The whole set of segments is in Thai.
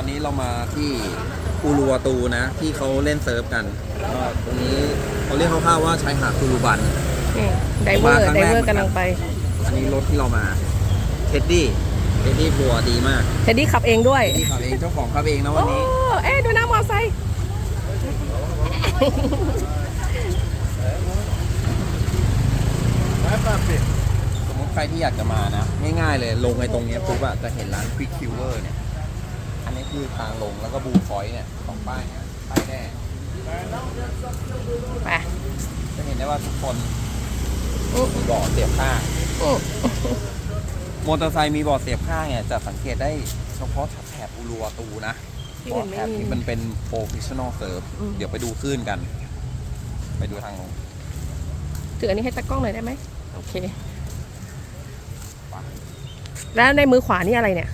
อนนี้เรามาที่อูรูวาตูนะที่เขาเล่นเซิร์ฟกันก็ตรงนี้เขาเรียกคร่าวๆว่าชายหาดคูรูบัน นี่ไดเวอร์มาครั้งไดแรก เวอร์กำลังไปอันนี้รถที่เรามาเท็ดดี้เท็ดดี้ทัวร์ดีมากเทดดี้ขับเองด้วย ที่ขับเองเจ้าของขับเองนะโอ้วันนี้เอ๊ะดูหน้ามอไซค์สมมติใครที่อยากจะมานะ ง่ายๆเลยลงไอ้ตรงเนี้ยปุ๊บอะจะเห็นร้าน Quick q u e r เนี่ยอันนี้คื อทางลงแล้วก็บูฟอยเนี่ยสองป้ายเนี่ยป้ายแน่ไปจะเห็นได้ว่าทุกคนอื้อมีบ่อเสียบข้างอื้อมอเตอร์ไซค์มีบ่อเสียบข้างเนี่ยจะสังเกตได้เฉพาะแถบอูรัวตูนะที่เพราะอื่นแถไม่บมีนี้มันเป็นโปรเฟชชั่นอลเซิร์ฟอืมเดี๋ยวไปดูคลื่นกัน ไปดูทางลงถืออันนี้ให้ตากล้องหน่อยได้ไหมโอเค แล้วในมือขวานี่อะไรเนี่ย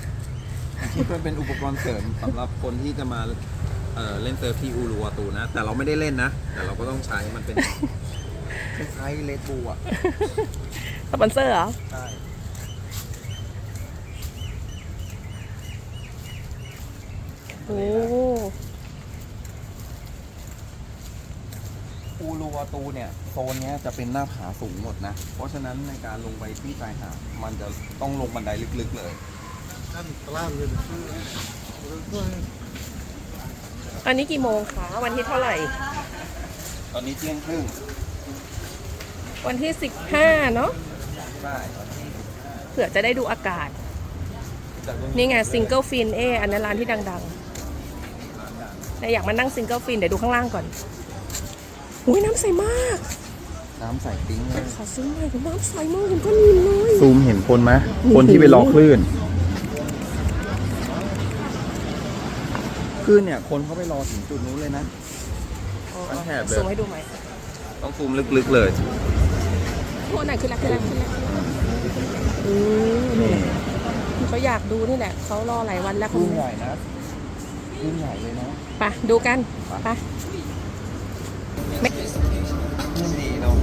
ที่มันเป็นอุปกรณ์เสริมสำหรับคนที่จะมาเอ่อเล่นเซิร์ฟที่อูรัวตูนะ แต่เราไม่ได้เล่นนะ แต่เราก็ต้องใช้มันเป็นคล้ายๆเลดบูอะสปอนเซอร์เหรอ ใช่โอ้อูรัวตูเนี่ยโซนเนี้ยจะเป็นหน้าผาสูงหมดนะ เพราะฉะนั้นในการลงไปที่ชายหาดมันจะต้องลงบันไดลึกๆเลย อันนี้กี่โมงคะวันที่เท่าไหร่ ตอนนี้เที่ยงครึ่ง วันที่15เนาะใช่ตอนนี้เผื่อจะได้ดูอากาศจากตรงนี่ไงซิงเกิลฟินเออันนั้นร้านที่ดังๆแต่อยากมานั่งซิงเกิลฟินเดี๋ยวดูข้างล่างก่อนอุ้ยน้ำใสมากน้ำใสปิ้งเลยขอซื้อหน่อยน้ำใสมากเห็นก้อนหินเลยซูมเห็นคนไหมคนที่ไปรอคลื่น คลื่นเนี่ย คนเขาไปรอถึงจุดนู้นเลยนะมันแถบเลย ซูมให้ดูไหมต้องซูมลึกๆเลยโอ้ไหนขึ้นแล้วขึ้นแล้วขึ้นแล้วอืมนี่เขาอยากดูนี่แหละ เขารอหลายวันแล้วคคุณลื่นใหญ่นะคลื่นใหญ่เลยนะไปดูกันไปคลื่นดีเนาะ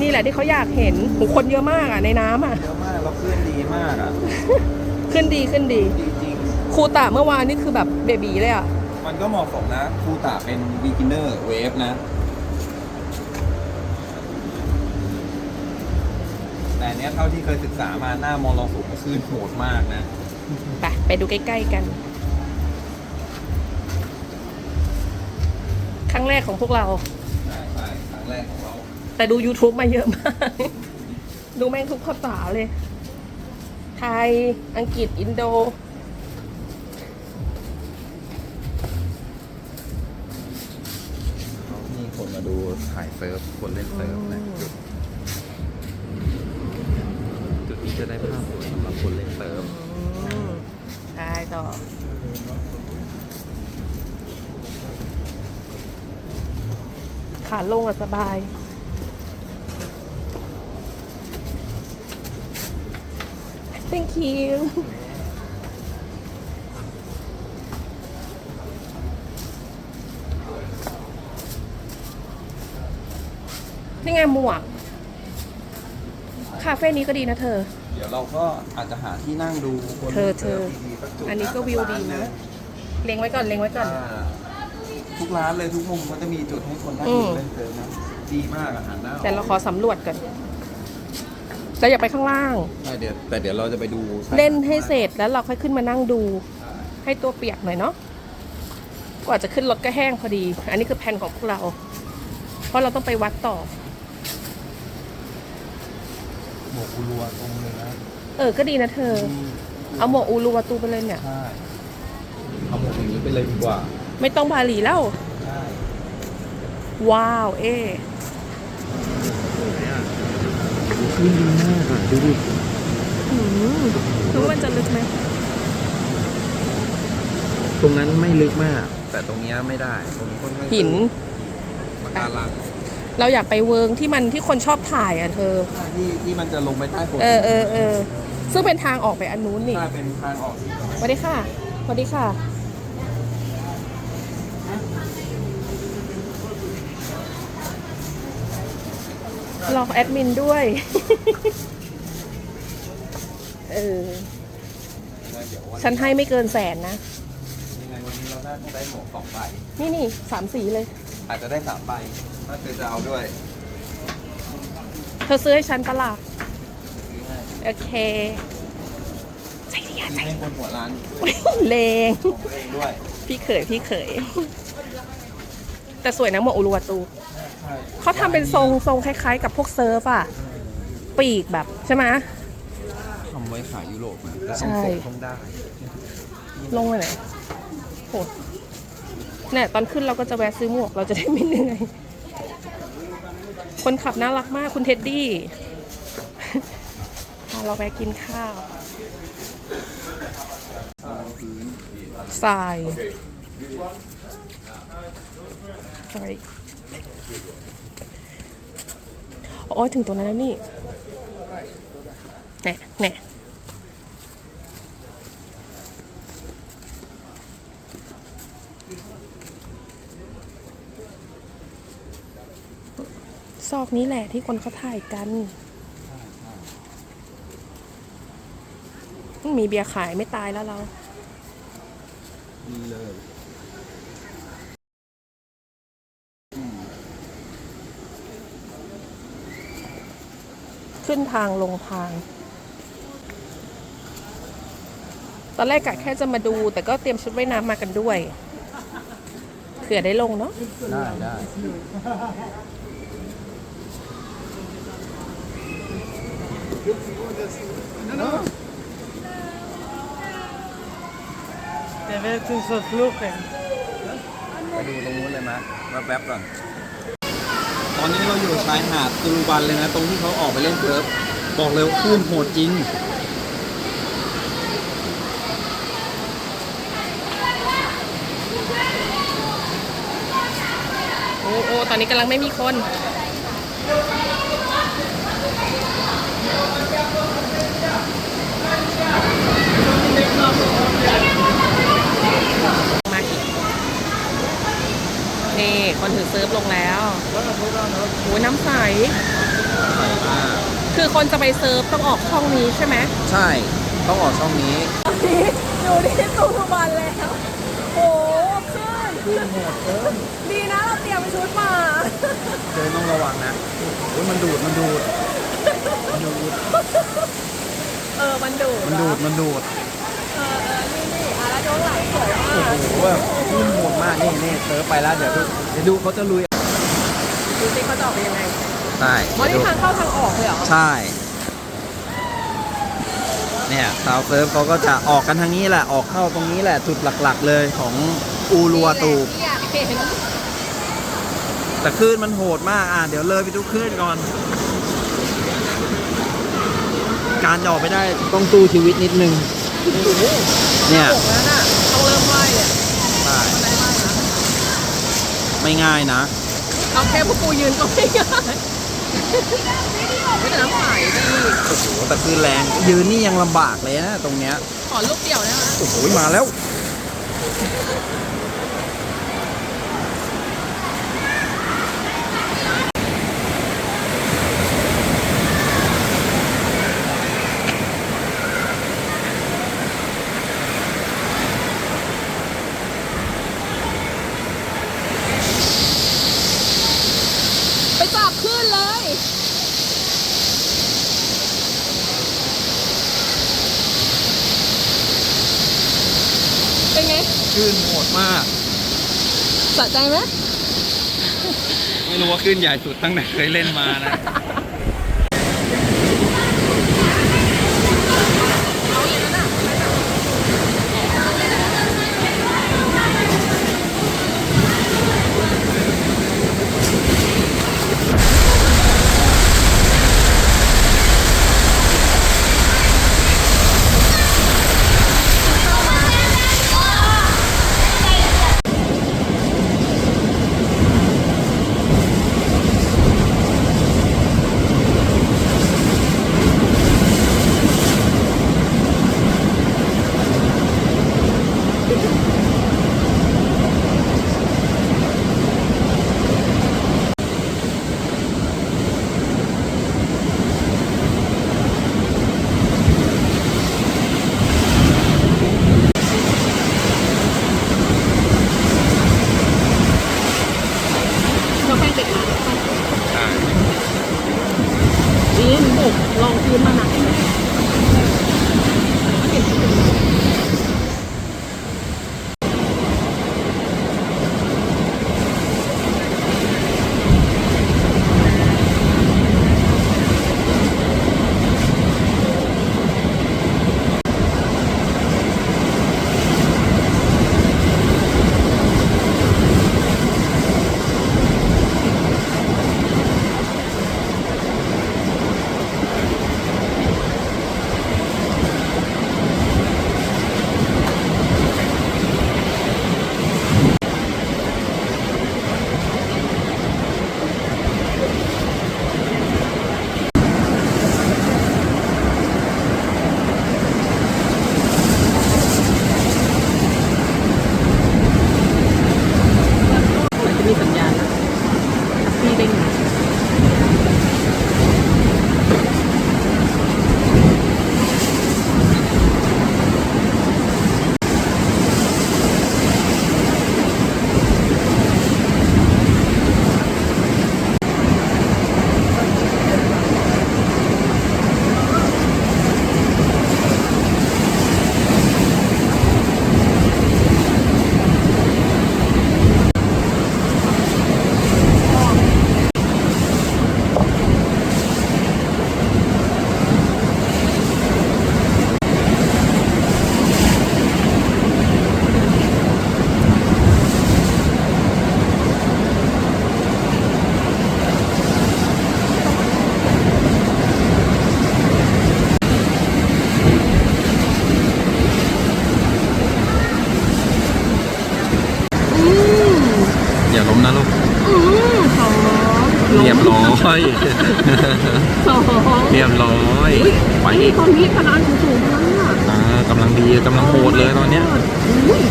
นี่แหละที่เขาอยากเห็นโหคนเยอะมากอะในน้ำอะ เยอะมากแล้วคลื่นดีมากอะ ขึ้นดีขึ้นดี ดีจริง ครูตะเมื่อวานนี่คือแบบเบบีเลยอะ มันก็เหมาะสมนะครูตาเป็น beginner wave นะ แต่เนี้ยเท่าที่เคยศึกษามาหน้ามอลสูงคลื่นโหดมากนะ ไปไปดูใกล้ ๆ กัน ครั้งแรกของพวกเรา ใช่ใช่ครั้งแรกของเรา แต่ดู YouTube มาเยอะมาก ดูแม่งทุกภาษาเลย ไทย อังกฤษ อินโด มีคน มาดูถ่ายเซิร์ฟคนเล่นเซิร์ฟนะจุดจุดนี้จะได้ภาพสวยสำหรับคนเล่นเซิร์ฟอืมใช่ต่อขาลงอะสบาย thank you ไงหมวก คาเฟ่นี้ก็ดีนะเธอ เดี๋ยวเราก็อาจจะหาที่นั่งดูคนเธอล่นซิร์ฟเธอ ดีๆสัจุดอันนี้ก็วิวดีนะ เล็งไว้ก่อนเล็งไว้ก่อน อ่าทุกร้านเลยทุกมุมก็จะมีจุดให้คนนั่งอืดูมเล่นเซิร์ฟนะดีมากอาหารหน้าแต่เราขอสำรวจก่อนเราอยากไปข้างล่าง ใช่เดี๋ยวแต่เดี๋ยวเราจะไปดูชายเล่นหาดให้เสร็จแล้วเราค่อยขึ้นมานั่งดู ให้ตัวเปียกหน่อยเนาะกว่าจะขึ้นรถก็แห้งพอดี อันนี้คือแผนของพวกเรา เพราะเราต้องไปวัดต่อ หมวกอุรัวตรงเลยนะเออ ก็ดีนะเธอ เอาหมวกอูรูวาตูไปเลยเนี่ย ใช่เอาหมวกอย่างนี้ไปเลยดีกว่า ไม่ต้องบาหลีแล้ว ใช่ว้าว เอ๊ขึ้นดีมากอะดูดิหืมรู้ว่ามันจะลึกไหมตรงนั้นไม่ลึกมาก แต่ตรงเนี้ยไม่ได้ตรงนี้ค่อนข้างหิน ปะการัง เราอยากไปเวิร์งที่มันที่คนชอบถ่ายอะเธอที่ที่มันจะลงไปใต้ฝนเออเออเออซึ่งเป็นทางออกไปอันนู้นนี่ถ้าเป็นทางออกสวัสดีค่ะสวัสดีค่ะรอแอดมินด้วย เออใช่เดี๋ยววันฉันให้ไม่เกินแสนนะ ยังไงวันนี้เราน่าจะได้หมวกสองใบ นี่นี่สามสีเลย อาจจะได้สามใบถ้าเธอจะเอาด้วยเธอซื้อให้ฉันปะล่ะซื้อให้โอเคใจดีอะซื้อให้คนหัวร้านเลงของตัวเองด้วยพี่เขยพี่เขย แต่สวยนะหมวกอุรุวาตูใช่เขาทำเป็นทรงทรงคล้ายๆ กับพวกเซิร์ฟอะปีกแบบใช่ไหม ทำไว้ขายยุโรปนะแล้วใช่ต้องส่งต้องได้ ลงไปไหนโห เนี่ยตอนขึ้นเราก็จะแวะซื้อหมวกเราจะได้ไม่เหนื่อยคนขับน่ารักมากคุณเท็ดดี้เราแวะกินข้าวทราย sorry โอ้ยถึงตรงนั้นแล้วนี่แน่แน่ อกนี้แหละที่คนเขาถ่ายกัน มีเบียร์ขายไม่ตายแล้วเรามีเลยขึ้นทางลงทาง ตอนแรกกะแค่จะมาดู แต่ก็เตรียมชุดว่ายน้ำมากันด้วยเผื่อได้ลงเนาะได้ได้ Der wird uns verfluchen. ไปดูตรงนู้นเลยไหมมาแป๊บก่อน ตอนนี้เราอยู่ชายหาดตูรูบันเลยนะ ตรงที่เขาออกไปเล่นเซิร์ฟบอกเลยว่าคลื่นโหดจริงโอ้โอ้ตอนนี้กำลังไม่มีคน มาอีก นี่คนถือเซิร์ฟลงแล้วโอ้ยน้ำใสใส่มากคือคนจะไปเซิร์ฟต้องออกช่องนี้ใช่ไหม ใช่ ต้องออกช่องนี้อยู่ที่ตูทุบันแล้วโอ้ขึ้นดีนะเราเตรียมชุดมาเดินต้องระวังนะโอ้ยมันดูด มันดูด มันดูด เออ มันดูมันดูด มันดูด เออเออนี่นี่อะแล้ว โหลสวยมาโอ้กโหแบบคลื่นโหดมากนี่นี่เซิร์ฟไปแล้วเดี๋ยวดูเดี๋ยวดูเขาจะลุยดูสิเขาจะออกเป็นยังไงใช่อ๋อนี่ทางเข้าทางออกเลยเหรอ ใช่ เนี่ยสาวเซิร์ฟเขาก็จะออกกันทางนี้แหละออกเข้าตรงนี้แหละจุดหลักๆเลยของอูรัวตูนี่แหละที่อยากเห็นแต่คลื่นมันโหดมากอะเดี๋ยวเลยไปดูคลื่นก่อน การจะออกไปได้ต้องตู้ชีวิตนิดนึง เนี่ยหกแล้วน่ะต้องเริ่มไหวเลยใช่ได้ไหวนะไม่ง่ายนะ เอาแค่พวกกูยืนก็ไม่ได้ไม่แต่น้ำใสดีโอ้โหแต่คลื่นแรง ยืนนี่ยังลำบากเลยนะตรงเนี้ย ขอลูกเดียวได้ไหมโอ้โหมาแล้ว ไปจับขึ้นเลย เป็นไงคลื่นโหดมาก สะใจไหม ไม่รู้ว่าคลื่นใหญ่สุดตั้งแต่เคยเล่นมานะ ใช่ ดีหลองพื้นมาหนัก เรียบร้อยไปนี่ตอนนี้พลังสูงมากอ่ากำลังดีกำลังโหดเลยตอนเนี้ยอุ้ย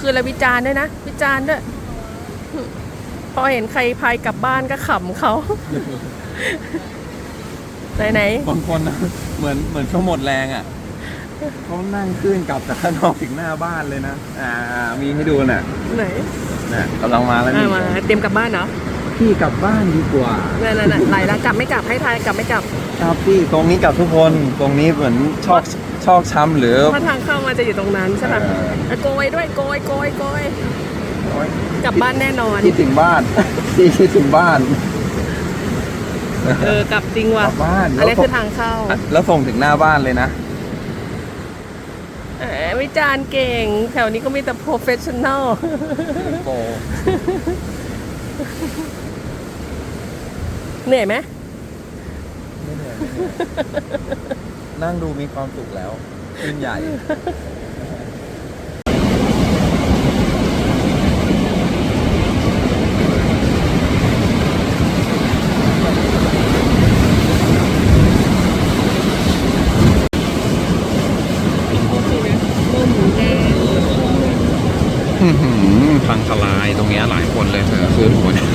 คือเราวิจารณ์ด้วยนะ วิจารณ์ด้วยพอเห็นใครพายกลับบ้านก็ขำเขาไหนไหนบางคนนะเหมือนเหมือนเขาหมดแรงอะ เขานั่งขึ้นกลับจากข้างนอกถึงหน้าบ้านเลยนะ อ่า มีให้ดูน่ะๆไหนน่ะกำลังมาแล้วอะนี่มาเตรียมกลับบ้านเหรอพี่กลับบ้านดีกว่านั่นนั่นไหลแล้วกลับไม่กลับให้ทายกลับไม่กลับครับพี่ตรงนี้กลับทุกคนตรงนี้เหมือนชอกชอกช้ำหรือเพราะทางเข้ามาจะอยู่ตรงนั้นใช่ป่ะเอออะโกยด้วยโกยโกยโกยกลับบ้านแน่นอนคิดถึงบ้านพี่คิดถึงบ้านเออกลับจริงกว่ะลับบ้านอันนี้คือทางเข้า แล้วส่งถึงหน้าบ้านเลยนะแหม วิจารณ์เก่ง แถวนี้ก็มีแต่ professional โปเหนื่อยไหมไม่เหนื่อยไม่เหนื่อยนั่งดูมีความสุขแล้วขึ้นใหญ่ พังทลายตรงเนี้ยหลายคนเลยเธอคือหัวเนี่ย